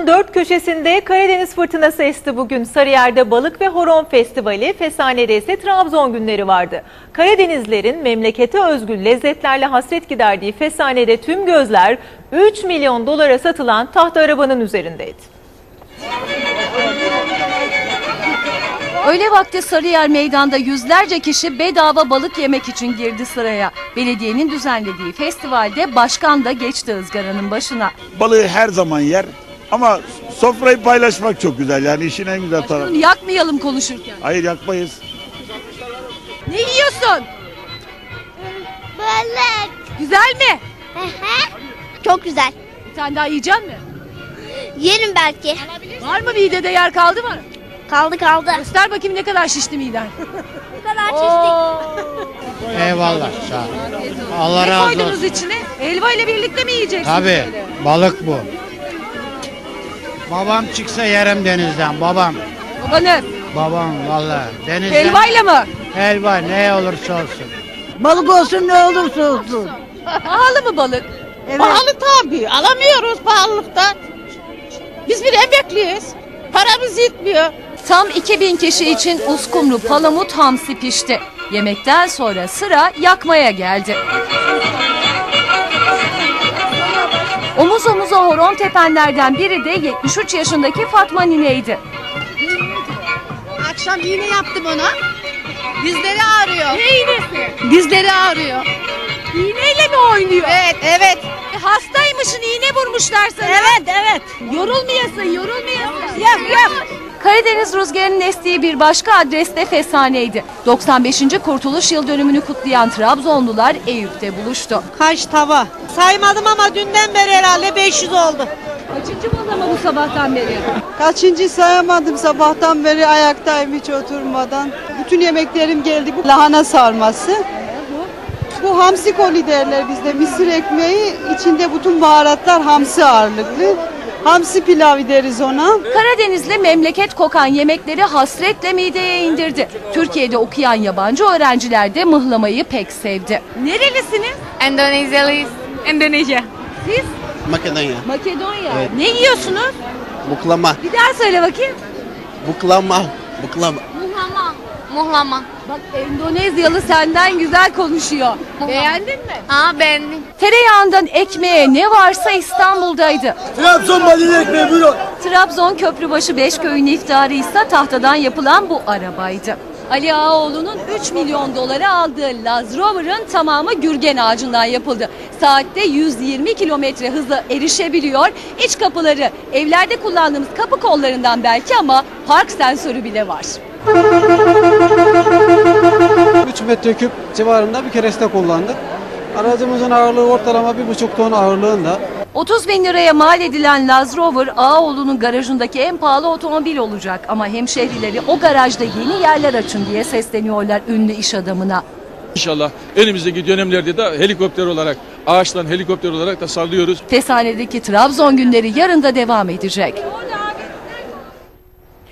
İstanbul'un dört köşesinde Karadeniz fırtınası esti bugün. Sarıyer'de Balık ve Horon Festivali, Fesane'de ise Trabzon günleri vardı. Karadenizlerin memlekete özgü lezzetlerle hasret giderdiği Fesane'de tüm gözler 3 milyon dolara satılan tahta arabanın üzerindeydi. Öğle vakti Sarıyer Meydan'da yüzlerce kişi bedava balık yemek için girdi sıraya. Belediyenin düzenlediği festivalde başkan da geçti ızgaranın başına. Balığı her zaman yer ama sofrayı paylaşmak çok güzel yani işin en güzel tarafı. Yakmayalım konuşurken. Hayır yakmayız. Ne yiyorsun? Balık. Güzel mi? Çok güzel. Bir tane daha yiyecek mi? Yerim belki. Var mı midede yer kaldı mı? Kaldı kaldı. Göster bakayım ne kadar şişti miden. Bu kadar çeşitli. Eyvallah sağ ol. Allah ne razı koydunuz olsun. içine? Helva ile birlikte mi yiyeceksiniz? Tabii böyle? balık bu. Babam çıksa yerim denizden babam. Babanız. Babam vallahi denizden. Helvayla mı? Helva ne olursa olsun. Balık olsun ne olursa olsun. Pahalı mı balık? Pahalı tabii. Alamıyoruz pahalılıktan. Biz bir emekliyiz. Paramız yetmiyor. Tam 2000 kişi için uskumru palamut hamsi pişti. Yemekten sonra sıra yakmaya geldi. Horon tepenlerden biri de 73 yaşındaki Fatma Nine'ydi. Akşam iğne yaptım ona. Dizleri ağrıyor. Ne iğnesi? Dizleri ağrıyor. İğneyle mi oynuyor? Evet, evet. E, hastaymışsın iğne vurmuşlar sana. Evet, evet. Yorulmayasın yorulmayasın. Yap, yap. Karadeniz rüzgarının estiği bir başka adres de Fesane'ydi. 95. Kurtuluş Yıl dönümünü kutlayan Trabzonlular Eyüp'te buluştu. Kaç tava? Saymadım ama dünden beri herhalde 500 oldu. Kaçıncı balama bu sabahtan beri? Kaçıncı sayamadım sabahtan beri ayaktayım hiç oturmadan. Bütün yemeklerim geldi. Bu lahana sarması. Bu hamsi koli derler bizde. Mısır ekmeği içinde bütün baharatlar hamsi ağırlıklı. Hamsi pilavı deriz ona. Karadeniz'de memleket kokan yemekleri hasretle mideye indirdi. Türkiye'de okuyan yabancı öğrenciler de mıhlamayı pek sevdi. Nerelisiniz? Endonezyalıyız. Endonezya. Siz? Makedonya. Makedonya. Ne yiyorsunuz? Buklama. Bir daha söyle bakayım. Buklama. Buklama. Muhlama. Muhlama. Bak Endonezyalı senden güzel konuşuyor. Beğendin mi? Ha beğendim. Tereyağından ekmeğe ne varsa İstanbul'daydı. Trabzon balığı ekmeği buyurun. Trabzon Köprübaşı Beşköy'ün iftarı ise tahtadan yapılan bu arabaydı. Ali Ağaoğlu'nun 3 milyon dolara aldığı Laz Rover'ın tamamı gürgen ağacından yapıldı. Saatte 120 kilometre hıza erişebiliyor. İç kapıları evlerde kullandığımız kapı kollarından belki ama park sensörü bile var. 3 metreküp civarında bir kereste kullandık. Aracımızın ağırlığı ortalama 1,5 ton ağırlığında. 30 bin liraya mal edilen Laz Rover Ağaoğlu'nun garajındaki en pahalı otomobil olacak. Ama hemşehrileri o garajda yeni yerler açın diye sesleniyorlar ünlü iş adamına. İnşallah önümüzdeki dönemlerde de helikopter olarak, ağaçtan helikopter olarak da sallıyoruz. Fesane'deki Trabzon günleri yarın da devam edecek.